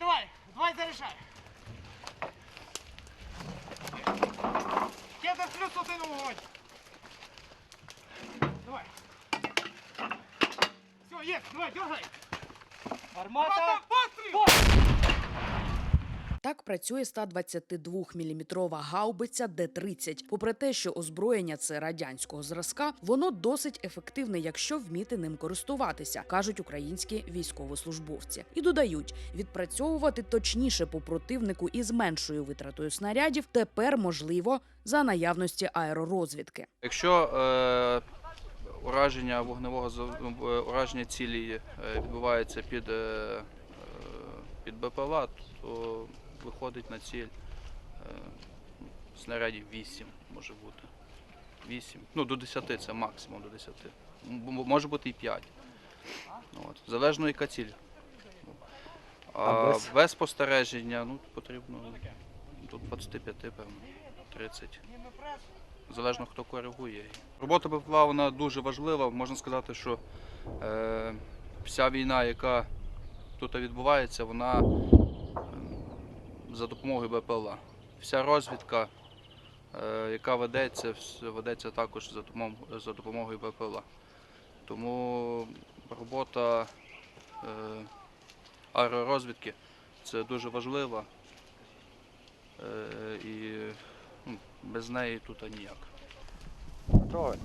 Давай, давай заряжай. Кедр плюс один вогонь. Давай. Все, есть, давай, дергай. Армата, постріл! Так працює 122-мм гаубиця Д-30. Попри те, що озброєння це радянського зразка, воно досить ефективне, якщо вміти ним користуватися, кажуть українські військовослужбовці. І додають, відпрацьовувати точніше по противнику із меншою витратою снарядів тепер можливо за наявності аеророзвідки. Якщо е, ураження вогневого зав- е, ураження цілі е, відбувається під, е, е, під БПЛА, то виходить на ціль е, снарядів 8 може бути. 8. Ну, до 10 це максимум до 10. М- м- Може бути і 5. От. Залежно яка ціль. А, А без? без спостереження ну, потрібно до 25, певно, 30 залежно хто коригує. Робота БПЛА вона дуже важлива. Можна сказати, що е, вся війна, яка тут відбувається, вона за допомогою БПЛА. Вся розвідка, е, яка ведеться, ведеться також за допомогою, БПЛА. Тому робота е, аеророзвідки це дуже важлива. Е, і ну, без неї тут ніяк. Трой.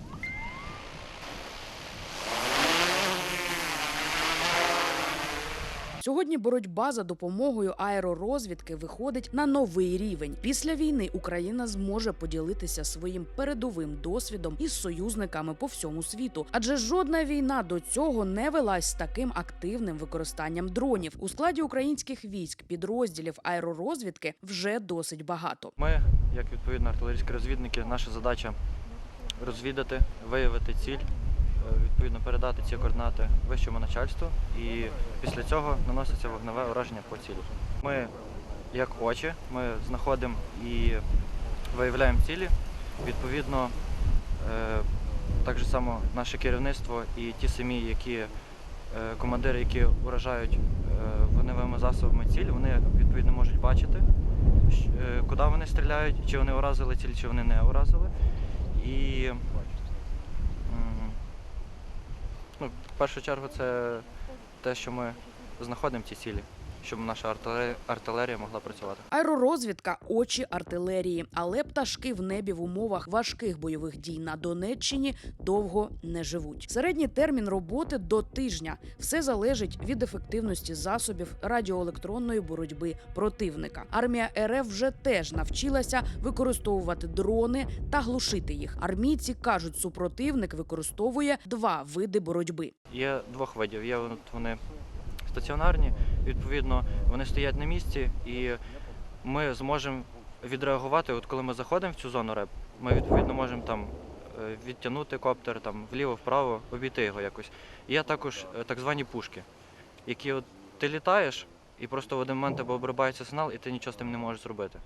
Сьогодні боротьба за допомогою аеророзвідки виходить на новий рівень. Після війни Україна зможе поділитися своїм передовим досвідом із союзниками по всьому світу, адже жодна війна до цього не велась з таким активним використанням дронів. У складі українських військ підрозділів аеророзвідки вже досить багато. Ми, як відповідно артилерійські розвідники, наша задача розвідати, виявити ціль, відповідно передати ці координати вищому начальству, і після цього наноситься вогневе ураження по цілі. Ми, як очі, ми знаходимо і виявляємо цілі. Відповідно, е, так само наше керівництво і ті самі, які е, командири, які уражають е, вогневими засобами ціль, вони відповідно можуть бачити, е, куди вони стріляють, чи вони уразили ціль, чи вони не уразили. І ну, в першу чергу це те, що ми знаходимо ці цілі, щоб наша артилерія, могла працювати. Аеророзвідка очі артилерії, але пташки в небі в умовах важких бойових дій на Донеччині довго не живуть. Середній термін роботи до тижня. Все залежить від ефективності засобів радіоелектронної боротьби противника. Армія РФ вже теж навчилася використовувати дрони та глушити їх. Армійці кажуть, супротивник використовує два види боротьби. Є двох видів. Є вони стаціонарні, відповідно, вони стоять на місці, і ми зможемо відреагувати. От коли ми заходимо в цю зону реп, ми відповідно можемо там е, відтягнути коптер там вліво-вправо, обійти його якось. Є також е, так звані пушки, які от ти літаєш, і просто в один момент тебе обрибається сигнал, і ти нічого з тим не можеш зробити.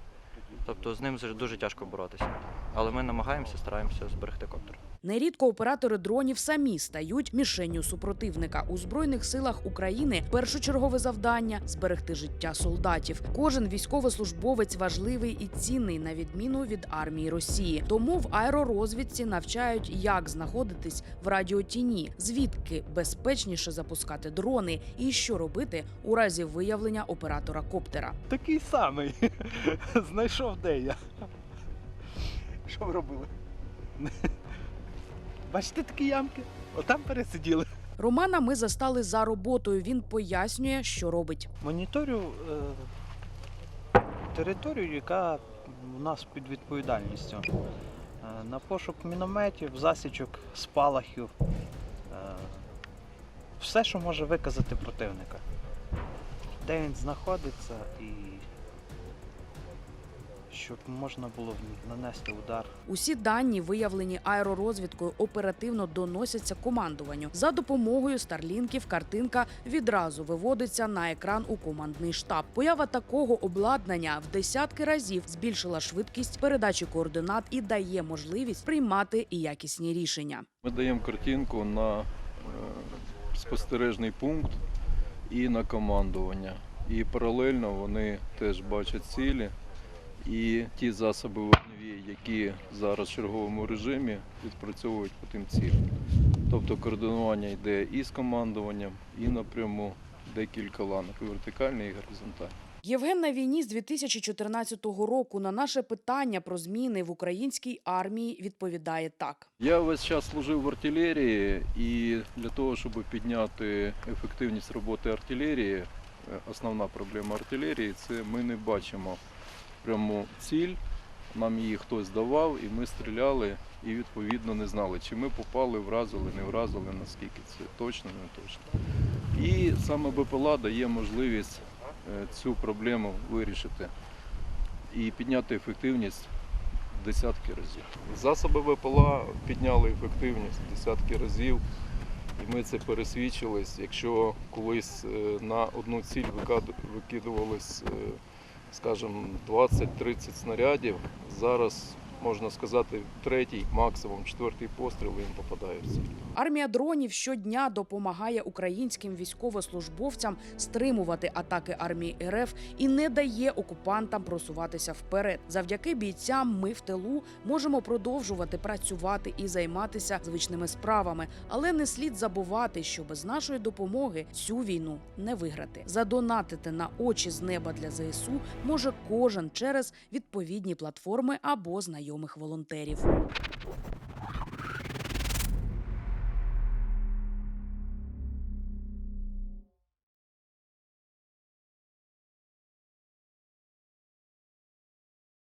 Тобто з ним дуже тяжко боротися. Але ми намагаємося, стараємося зберегти коптер. Нерідко оператори дронів самі стають мішенню супротивника у збройних силах України. Першочергове завдання зберегти життя солдатів. Кожен військовослужбовець важливий і цінний на відміну від армії Росії. Тому в аеророзвідці навчають, як знаходитись в радіотіні, звідки безпечніше запускати дрони, і що робити у разі виявлення оператора коптера. Такий самий. Знайшов де я. Що ви робили? Бачите такі ямки? Отам пересиділи. Романа ми застали за роботою. Він пояснює, що робить. Моніторю е, територію, яка у нас під відповідальністю. Е, на пошук мінометів, засічок, спалахів. Е, все, що може виказати противника. Де він знаходиться і щоб можна було нанести удар. Усі дані, виявлені аеророзвідкою, оперативно доносяться командуванню. За допомогою старлінків картинка відразу виводиться на екран у командний штаб. Поява такого обладнання в десятки разів збільшила швидкість передачі координат і дає можливість приймати і якісні рішення. Ми даємо картинку на е, спостережний пункт і на командування. і паралельно вони теж бачать цілі. І ті засоби вогневі, які зараз в черговому режимі відпрацьовують по тим цілям. Тобто координування йде і з командуванням, і напряму декілька ланок, і вертикальний, і горизонтальний. Євген на війні з 2014 року на наше питання про зміни в українській армії відповідає так. Я весь час служив в артилерії, і для того, щоб підняти ефективність роботи артилерії, е, основна проблема артилерії це ми не бачимо пряму ціль. Нам її хтось давав, і ми стріляли, і відповідно не знали, чи ми попали, вразили, не вразили, наскільки це точно, не точно. І саме БПЛА дає можливість е, цю проблему вирішити і підняти ефективність десятки разів. Засоби ВПЛА підняли ефективність десятки разів, і ми це пересвідчились. Якщо колись е, на одну ціль викидувалось, е, скажімо, 20-30 снарядів, зараз можна сказати, третій, максимум четвертий постріл і він попадає. Армія дронів щодня допомагає українським військовослужбовцям стримувати атаки армії РФ і не дає окупантам просуватися вперед. Завдяки бійцям ми в тилу можемо продовжувати працювати і займатися звичними справами, але не слід забувати, що без нашої допомоги цю війну не виграти. Задонатити на очі з неба для ЗСУ може кожен через відповідні платформи або знайомих волонтерів.